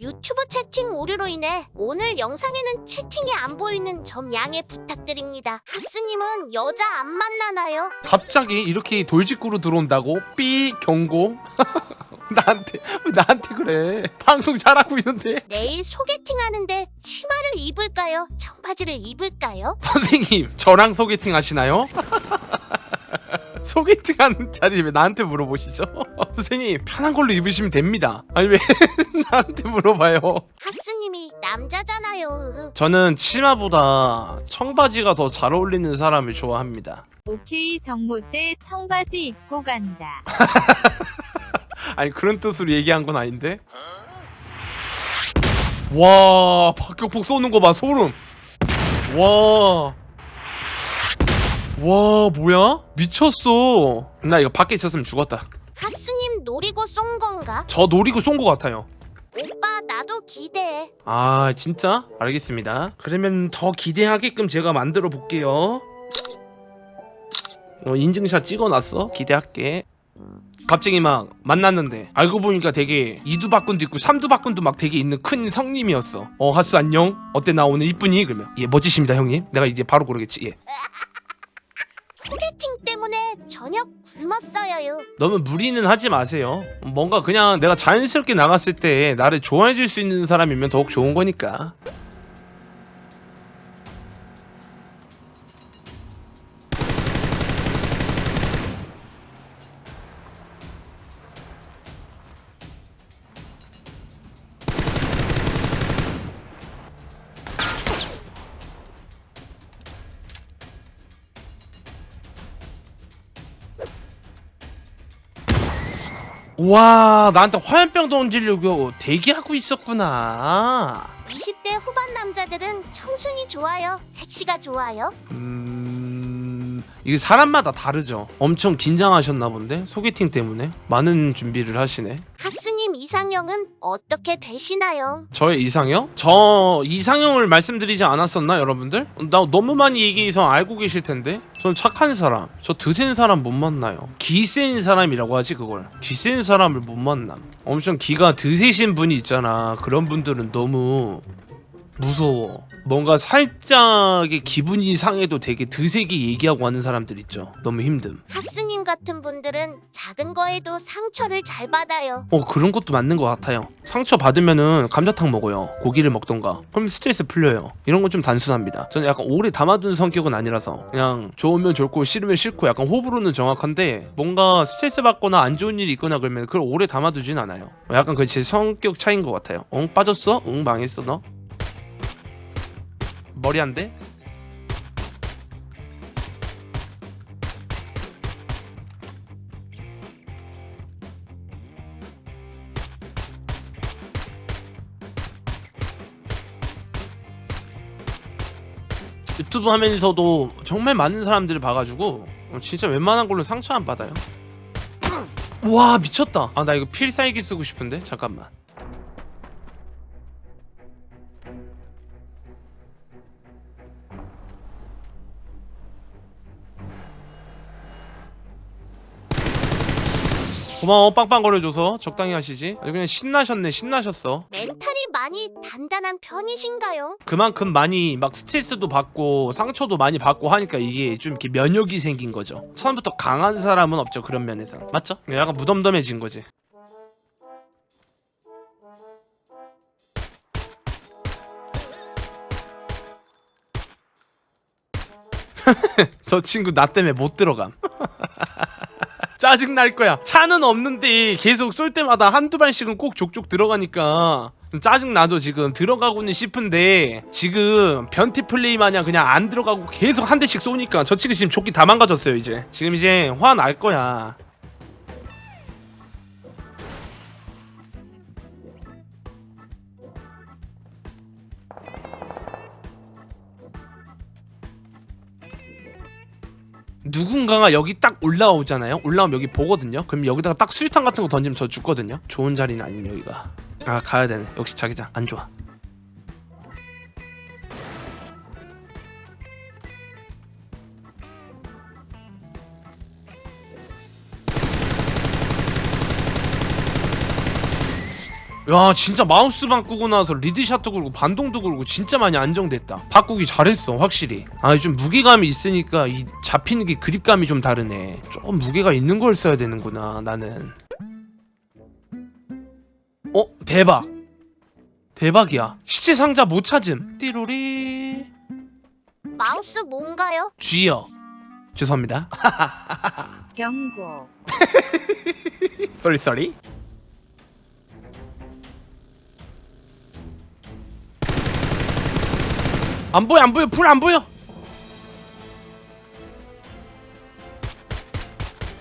유튜브 채팅 오류로 인해 오늘 영상에는 채팅이 안 보이는 점 양해 부탁드립니다. 하스님은 여자 안 만나나요? 갑자기 이렇게 돌직구로 들어온다고? 삐 경고? 나한테 왜 나한테 그래? 방송 잘하고 있는데 내일 소개팅 하는데 치마를 입을까요? 청바지를 입을까요? 선생님 저랑 소개팅 하시나요? 소개팅 하는 자리 왜 나한테 물어보시죠? 선생님 편한 걸로 입으시면 됩니다. 아니 왜 나한테 물어봐요? 하스님이 남자잖아요. 저는 치마보다 청바지가 더 잘 어울리는 사람을 좋아합니다. 오케이 정모 때 청바지 입고 간다. 아니 그런 뜻으로 얘기한 건 아닌데. 와 박격폭 쏘는 거 봐 소름. 와. 와 뭐야? 미쳤어. 나 이거 밖에 있었으면 죽었다. 하스님 노리고 쏜 건가? 저 노리고 쏜 거 같아요. 오빠 나도 기대해. 아 진짜? 알겠습니다. 그러면 더 기대하게끔 제가 만들어 볼게요. 어, 인증샷 찍어놨어. 기대할게. 갑자기 막 만났는데 알고 보니까 되게 이두박근도 있고 삼두박근도 막 되게 있는 큰 성님이었어. 어 하스 안녕. 어때 나 오늘 이쁘니? 그러면 예 멋지십니다 형님. 내가 이제 바로 그러겠지. 예. 소개팅 때문에 저녁 굶었어요. 너무 무리는 하지 마세요. 뭔가 그냥 내가 자연스럽게 나갔을 때 나를 좋아해 줄 수 있는 사람이면 더욱 좋은 거니까. 와 나한테 화염병 던지려고 대기하고 있었구나. 20대 후반 남자들은 청순이 좋아요. 섹시가 좋아요. 음 이게 사람마다 다르죠. 엄청 긴장하셨나 본데 소개팅 때문에 많은 준비를 하시네. 하스님 이상형은 어떻게 되시나요? 저의 이상형? 저 이상형을 말씀드리지 않았었나 여러분들? 나 너무 많이 얘기해서 알고 계실 텐데. 전 착한 사람, 저 드센 사람 못 만나요. 기센 사람이라고 하지 그걸. 기센 사람을 못 만남. 엄청 기가 드세신 분이 있잖아. 그런 분들은 너무 무서워. 뭔가 살짝의 기분이 상해도 되게 드세게 얘기하고 하는 사람들 있죠. 너무 힘듦. 하스님 같은 분들은 작은 거에도 상처를 잘 받아요. 어 그런 것도 맞는 것 같아요. 상처 받으면은 감자탕 먹어요. 고기를 먹던가. 그럼 스트레스 풀려요. 이런 건 좀 단순합니다. 저는 약간 오래 담아둔 성격은 아니라서 그냥 좋으면 좋고 싫으면 싫고 약간 호불호는 정확한데 뭔가 스트레스 받거나 안 좋은 일이 있거나 그러면 그걸 오래 담아두진 않아요. 약간 그제 성격 차이인 것 같아요. 응 빠졌어? 응 망했어 너? 머리 안 돼? 유튜브 하면서도 정말 많은 사람들을 봐가지고 어, 진짜 웬만한 걸로 상처 안 받아요. 와 미쳤다. 아 나 이거 필살기 쓰고 싶은데 잠깐만. 고마워 빵빵거려줘서 적당히 하시지. 아주 그냥 신나셨네 신나셨어. 멘탈이 많이 단단한 편이신가요? 그만큼 많이 막 스트레스도 받고 상처도 많이 받고 하니까 이게 좀 이렇게 면역이 생긴 거죠. 처음부터 강한 사람은 없죠 그런 면에서 맞죠? 약간 무덤덤해진 거지. 저 친구 나 때문에 못 들어감. 짜증 날 거야. 차는 없는데 계속 쏠 때마다 한두 발씩은 꼭 족족 들어가니까 좀 짜증 나죠 지금 들어가고는 싶은데 지금 변태 플레이 마냥 그냥 안 들어가고 계속 한 대씩 쏘니까 저 친구 지금 조끼 다 망가졌어요 이제 지금 이제 화 날 거야. 누군가가 여기 딱 올라오잖아요. 올라오면 여기 보거든요. 그럼 여기다가 딱 수류탄 같은 거 던지면 저 죽거든요. 좋은 자리는 아니면 여기가. 아 가야 되네. 역시 자기장 안 좋아. 야야 진짜 마우스 바꾸고 나서 리드샷도 그렇고 반동도 그렇고 진짜 많이 안정됐다. 바꾸기 잘했어 확실히. 아 요즘 무게감이 있으니까 이 잡히는 게 그립감이 좀 다르네. 조금 무게가 있는 걸 써야 되는구나 나는. 어 대박. 대박이야. 시체 상자 못 찾음. 띠로리. 마우스 뭔가요? G요. 죄송합니다. 경고. 쏘리 쏘리 안 보여 안 보여. 불 안 보여.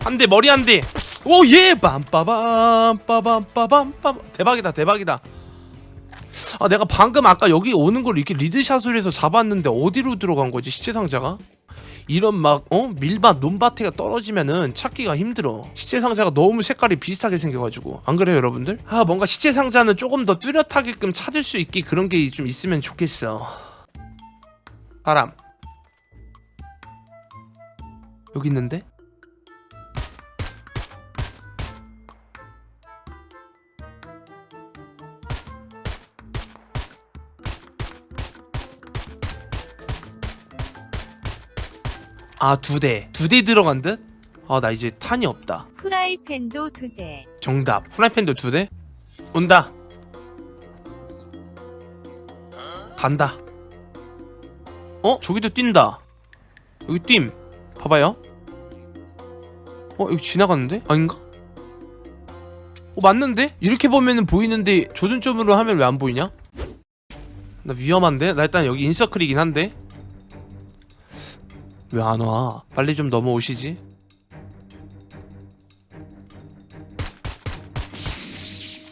한대 머리 한대. 오예. 빰빠밤 빠밤 빠밤 빰 대박이다 대박이다. 아 내가 방금 아까 여기 오는 걸 이렇게 리드샷을 해서 잡았는데 어디로 들어간 거지 시체 상자가? 이런 막 어? 밀밭 논밭에가 떨어지면은 찾기가 힘들어. 시체 상자가 너무 색깔이 비슷하게 생겨가지고. 안 그래요 여러분들? 아 뭔가 시체 상자는 조금 더 뚜렷하게끔 찾을 수 있게 그런 게 좀 있으면 좋겠어 사람 여기 있는데? 아 두 대 두 대 들어간 듯? 아 나 이제 탄이 없다 프라이팬도 두 대. 정답 프라이팬도 두 대? 온다 간다 어? 저기도 뛴다 여기 뛴 봐봐요 어 여기 지나갔는데? 아닌가? 어 맞는데? 이렇게 보면은 보이는데 조준점으로 하면 왜 안 보이냐? 나 위험한데? 나 일단 여기 인서클이긴 한데 왜 안 와? 빨리 좀 넘어오시지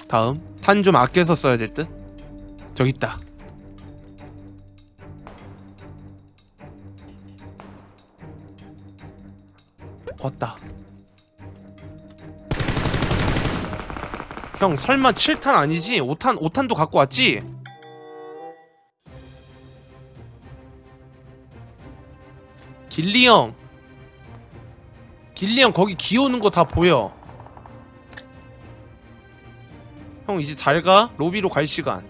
다음 탄 좀 아껴서 써야 될 듯? 저기 있다 왔다 형 설마 7탄 아니지? 5탄 5탄도 갖고 왔지? 길리 형 길리 형 거기 기어오는 거 다 보여 형 이제 잘 가. 로비로 갈 시간.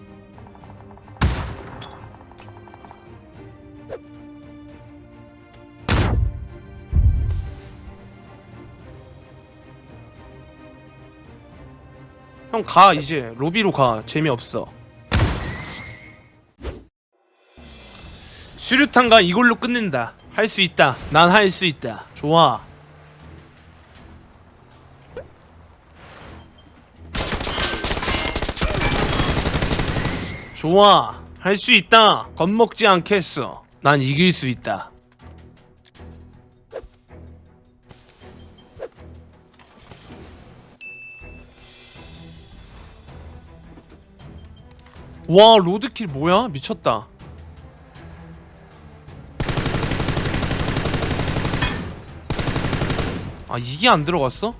형 가 이제 로비로 가. 재미없어. 수류탄과 이걸로 끝낸다. 할 수 있다. 난 할 수 있다. 좋아. 좋아. 할 수 있다. 겁먹지 않겠어. 난 이길 수 있다. 와, 로드킬 뭐야? 미쳤다. 아, 이게 안 들어갔어?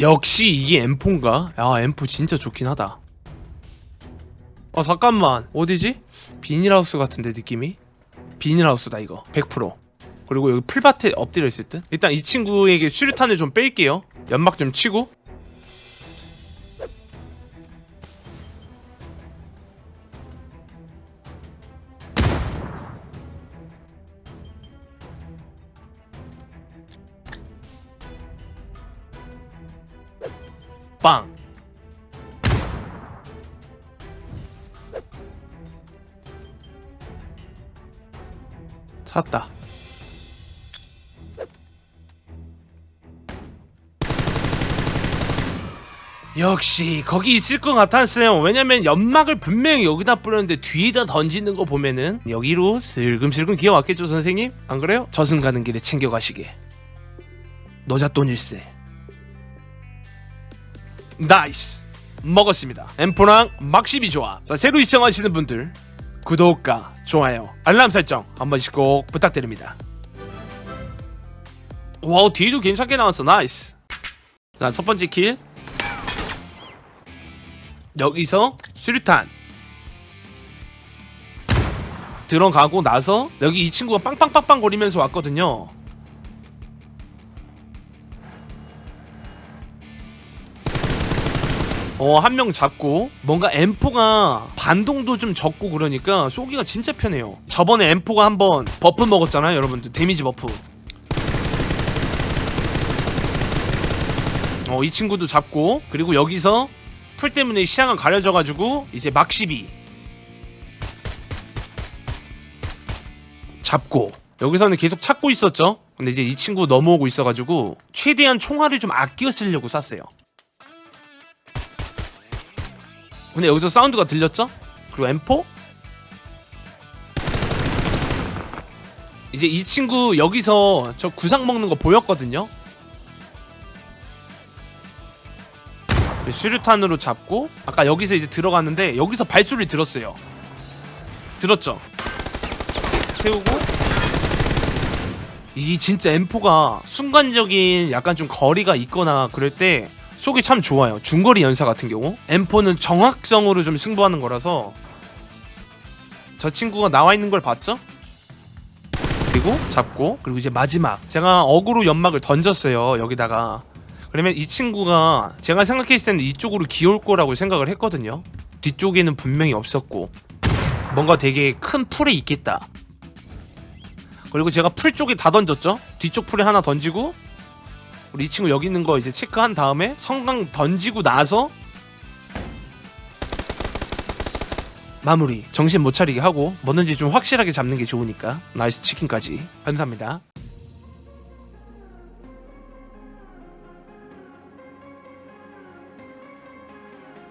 역시 이게 M4인가? 야 M4 진짜 좋긴 하다. 아 잠깐만. 어디지? 비닐하우스 같은데 느낌이? 비닐하우스다 이거. 100% 그리고 여기 풀밭에 엎드려 있을 듯? 일단 이 친구에게 수류탄을 좀 뺄게요. 연막 좀 치고 찾았다. 역시 거기 있을 것 같았어요. 왜냐면 연막을 분명히 여기다 뿌렸는데 뒤에다 던지는 거 보면은 여기로 슬금슬금 기어왔겠죠 선생님? 안 그래요? 저승 가는 길에 챙겨가시게. 노잣돈일세. 나이스. 먹었습니다. 엠포랑 막심이 좋아 자 새로 시청하시는 분들 구독과 좋아요 알람 설정 한 번씩 꼭 부탁드립니다. 와우 뒤도 괜찮게 나왔어. 나이스. 자 첫 번째 킬. 여기서 수류탄. 들어가고 나서 여기 이 친구가 빵빵빵빵 거리면서 왔거든요 어, 한 명 잡고 뭔가 M4가 반동도 좀 적고 그러니까 쏘기가 진짜 편해요. 저번에 M4가 한번 버프 먹었잖아요, 여러분들. 데미지 버프. 어, 이 친구도 잡고 그리고 여기서 풀 때문에 시야가 가려져 가지고 이제 막시비 잡고 여기서는 계속 찾고 있었죠. 근데 이제 이 친구 넘어오고 있어 가지고 최대한 총알을 좀 아껴 쓰려고 쐈어요. 근데 여기서 사운드가 들렸죠? 그리고 M4? 이제 이 친구 여기서 저 구상 먹는 거 보였거든요? 수류탄으로 잡고 아까 여기서 이제 들어갔는데 여기서 발소리 들었어요 들었죠? 세우고 이 진짜 M4가 순간적인 약간 좀 거리가 있거나 그럴 때 속이 참 좋아요. 중거리 연사 같은 경우. M4는 정확성으로 좀 승부하는 거라서. 저 친구가 나와 있는 걸 봤죠? 그리고 잡고 그리고 이제 마지막. 제가 어그로 연막을 던졌어요 여기다가. 그러면 이 친구가 제가 생각했을 때는 이쪽으로 기올 거라고 생각을 했거든요. 뒤쪽에는 분명히 없었고. 뭔가 되게 큰 풀에 있겠다. 그리고 제가 풀 쪽에 다 던졌죠? 뒤쪽 풀에 하나 던지고 우리 이 친구 여기 있는 거 이제 체크한 다음에 성강 던지고 나서 마무리. 정신 못 차리게 하고 뭐든지 좀 확실하게 잡는 게 좋으니까. 나이스 치킨까지. 감사합니다